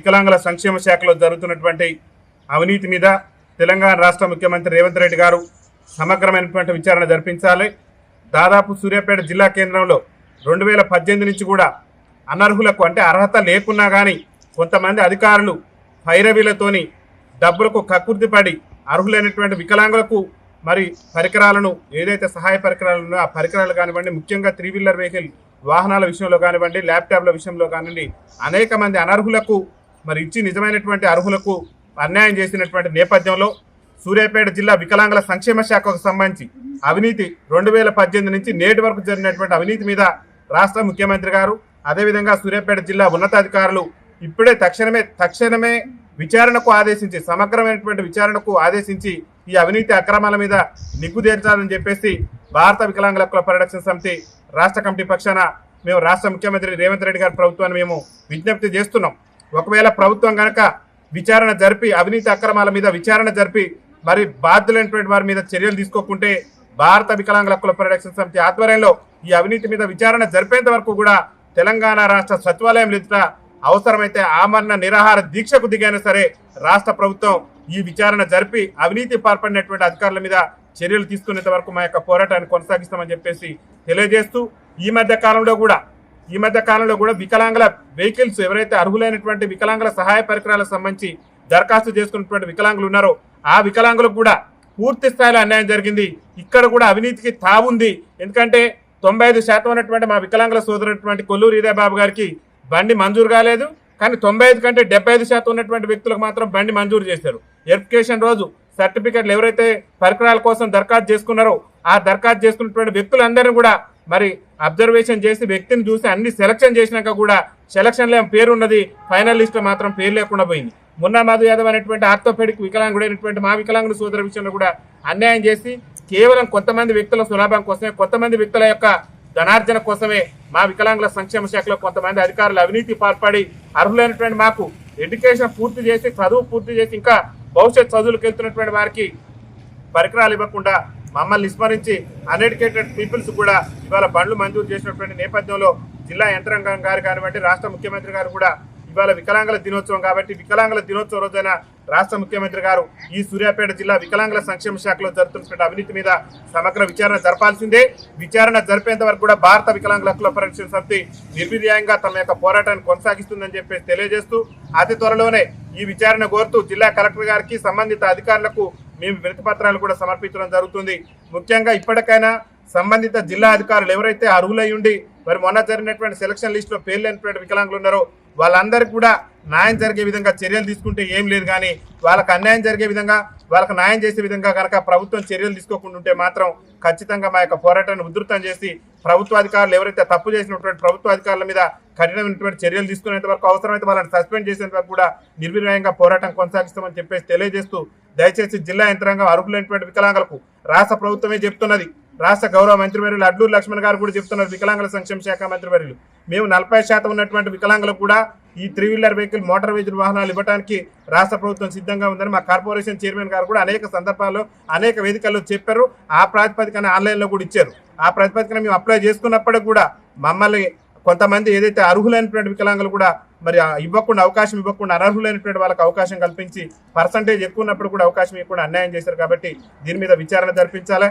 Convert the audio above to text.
వికలాంగుల సంక్షేమ శాఖలో జరుగుతున్నటువంటి అవినీతి మీద తెలంగాణ రాష్ట్ర ముఖ్యమంత్రి రేవంత్ రెడ్డి గారు సమగ్రమైనటువంటి విచారణ జరిపించాలి. దాదాపు సూర్యాపేట జిల్లా కేంద్రంలో రెండు వేల పద్దెనిమిది నుంచి కూడా అనర్హులకు అంటే అర్హత లేకున్నా కానీ కొంతమంది అధికారులు పైరవీలతోని డబ్బులకు కక్కుర్తిపడి అర్హులైనటువంటి వికలాంగులకు మరి పరికరాలను ఏదైతే సహాయ పరికరాలు ఉన్నాయో ఆ పరికరాలు కానివ్వండి ముఖ్యంగా త్రీ వీలర్ వెహికల్ వాహనాల విషయంలో కానివ్వండి ల్యాప్టాప్ల విషయంలో కానివ్వండి అనేక మంది అనర్హులకు మరి ఇచ్చి నిజమైనటువంటి అర్హులకు అన్యాయం చేసినటువంటి నేపథ్యంలో సూర్యాపేట జిల్లా వికలాంగుల సంక్షేమ శాఖకు సంబంధించి అవినీతి రెండు వేల పద్దెనిమిది నుంచి నేటి వరకు జరిగినటువంటి అవినీతి మీద రాష్ట్ర ముఖ్యమంత్రి గారు అదేవిధంగా సూర్యాపేట జిల్లా ఉన్నతాధికారులు ఇప్పుడే తక్షణమే తక్షణమే విచారణకు ఆదేశించి సమగ్రమైనటువంటి విచారణకు ఆదేశించి ఈ అవినీతి అక్రమాల మీద నిగ్గు తీర్చాలని చెప్పేసి భారత వికలాంగుల హక్కుల పరిరక్షణ సమితి రాష్ట్ర కమిటీ పక్షాన మేము రాష్ట్ర ముఖ్యమంత్రి రేవంత్ రెడ్డి గారి ప్రభుత్వాన్ని మేము విజ్ఞప్తి చేస్తున్నాం. ఒకవేళ ప్రభుత్వం కనుక విచారణ జరిపి అవినీతి అక్రమాల మీద విచారణ జరిపి మరి బాధ్యులైనటువంటి వారి మీద చర్యలు తీసుకోకుంటే భారత వికలాంగుల హక్కుల పరిరక్షణ సమితి ఆధ్వర్యంలో ఈ అవినీతి మీద విచారణ జరిపేంత వరకు కూడా తెలంగాణ రాష్ట్ర సచివాలయం ఎదుట అవసరమైతే ఆమరణ నిరాహార దీక్షకు దిగైనా సరే రాష్ట్ర ప్రభుత్వం ఈ విచారణ జరిపి అవినీతి పాల్పడినటువంటి అధికారుల మీద చర్యలు తీసుకునేంత వరకు మా యొక్క పోరాటాన్ని కొనసాగిస్తామని చెప్పేసి తెలియజేస్తూ ఈ మధ్య కాలంలో కూడా ఈ మధ్య కాలంలో కూడా వికలాంగుల వెహికల్స్ ఎవరైతే అర్హులైనటువంటి వికలాంగుల సహాయ పరికరాలకు సంబంధించి దరఖాస్తు చేసుకున్నటువంటి వికలాంగులు ఉన్నారో ఆ వికలాంగులకు కూడా పూర్తి స్థాయిలో అన్యాయం జరిగింది. ఇక్కడ కూడా అవినీతికి తావుంది. ఎందుకంటే తొంభై ఐదు శాతం ఉన్నటువంటి మా వికలాంగుల సోదరునటువంటి కొల్లూరు ఇదేబాబు గారికి బండి మంజూరు కాలేదు. కానీ తొంభై ఐదు కంటే డెబ్బై ఐదు శాతం ఉన్నటువంటి వ్యక్తులకు మాత్రం బండి మంజూరు చేశారు. వెరిఫికేషన్ రోజు సర్టిఫికెట్లు ఎవరైతే పరికరాల కోసం దరఖాస్తు చేసుకున్నారో ఆ దరఖాస్తు చేసుకున్నటువంటి వ్యక్తులందరినీ కూడా మరి అబ్జర్వేషన్ చేసి వ్యక్తిని చూసి అన్ని సెలక్షన్ చేసినాక కూడా సెలక్షన్లో పేరు ఉన్నది ఫైనల్ లిస్ట్లో మాత్రం పేరు లేకుండా పోయింది. మున్నా మాధవ్ యాదవ్ అనేటువంటి ఆర్థోపెడిక్ వికలాంగుడైనటువంటి మా వికలాంగుల సోదర విషయంలో కూడా అన్యాయం చేసి కేవలం కొంతమంది వ్యక్తుల సులాభం కోసమే కొంతమంది వ్యక్తుల యొక్క ధనార్జన కోసమే మా వికలాంగుల సంక్షేమ శాఖలో కొంతమంది అధికారులు అవినీతి పాల్పడి అర్హులైనటువంటి మాకు ఎడ్యుకేషన్ పూర్తి చేసి చదువు పూర్తి చేసి ఇంకా భవిష్యత్ చదువులకు వెళ్తున్నటువంటి వారికి పరికరాలు ఇవ్వకుండా మమ్మల్ని విస్మరించి అన్ఎడ్యుకేటెడ్ పీపుల్స్ కూడా ఇవాళ బండ్లు మంజూరు చేసినటువంటి నేపథ్యంలో జిల్లా యంత్రాంగం గారు కానివ్వండి రాష్ట్ర ముఖ్యమంత్రి గారు కూడా ఇవాళ వికలాంగుల దినోత్సవం కాబట్టి వికలాంగుల దినోత్సవం రోజైన రాష్ట్ర ముఖ్యమంత్రి గారు ఈ సూర్యాపేట జిల్లా వికలాంగుల సంక్షేమ శాఖలో జరుగుతున్నటువంటి అవినీతి మీద సమగ్ర విచారణ జరపాల్సిందే. విచారణ జరిపేంత వరకు కూడా భారత వికలాంగుల హక్కుల పరిరక్షణ సమితి నిర్విధ్యాయంగా తమ యొక్క పోరాటాన్ని కొనసాగిస్తుందని చెప్పేసి తెలియజేస్తూ అతి త్వరలోనే ఈ విచారణ కోరుతూ జిల్లా కలెక్టర్ గారికి సంబంధిత అధికారులకు మేము వినతి పత్రాలు కూడా సమర్పించడం జరుగుతుంది. ముఖ్యంగా ఇప్పటికైనా సంబంధిత జిల్లా అధికారులు ఎవరైతే అర్హులై ఉండి మరి మొన్న జరిగినటువంటి సెలక్షన్ లిస్టులో పేర్లు లేనటువంటి వికలాంగులు ఉన్నారో వాళ్ళందరికీ కూడా న్యాయం జరిగే విధంగా చర్యలు తీసుకుంటే ఏం లేదు కానీ వాళ్ళకి అన్యాయం జరిగే విధంగా వాళ్ళకి న్యాయం చేసే విధంగా కనుక ప్రభుత్వం చర్యలు తీసుకోకుండా ఉంటే మాత్రం ఖచ్చితంగా మా యొక్క పోరాటాన్ని ఉధృతం చేసి ప్రభుత్వ అధికారులు ఎవరైతే తప్పు చేసినటువంటి ప్రభుత్వ అధికారుల మీద కఠినమైనటువంటి చర్యలు తీసుకునేంత వరకు అవసరమైతే వాళ్ళని సస్పెండ్ చేసేంత వరకు కూడా నిర్విరాయంగా పోరాటం కొనసాగిస్తామని చెప్పేసి తెలియజేస్తూ దయచేసి జిల్లా యంత్రాంగం అర్హులైనటువంటి వికలాంగులకు రాష్ట్ర ప్రభుత్వమే చెప్తున్నది. రాష్ట్ర గౌరవ మంత్రివర్యులు అడ్లూరు లక్ష్మణ్ గారు కూడా చెప్తున్నారు వికలాంగుల సంక్షేమ శాఖ మంత్రివర్యులు. మేము నలభై శాతం ఉన్నటువంటి వికలాంగులకు కూడా ఈ three wheeler vehicle motor vehicle వాహనాలు ఇవ్వడానికి రాష్ట్ర ప్రభుత్వం సిద్ధంగా ఉందని మా కార్పొరేషన్ చైర్మన్ గారు కూడా అనేక సందర్భాల్లో అనేక వేదికల్లో చెప్పారు. ఆ ప్రాతిపదికన ఆన్లైన్లో కూడా ఇచ్చారు. ఆ ప్రాతిపదికన మేము అప్లై చేసుకున్నప్పటికి కూడా మమ్మల్ని కొంతమంది ఏదైతే అర్హులైనటువంటి వికలాంగులు కూడా మరి ఇవ్వకుండా అవకాశం ఇవ్వకుండా అనర్హులైనటువంటి వాళ్ళకి అవకాశం కల్పించి పర్సంటేజ్ ఎక్కువ ఉన్నప్పుడు కూడా అవకాశం ఇవ్వకుండా అన్యాయం చేశారు కాబట్టి దీని మీద విచారణ జరిపించాలి.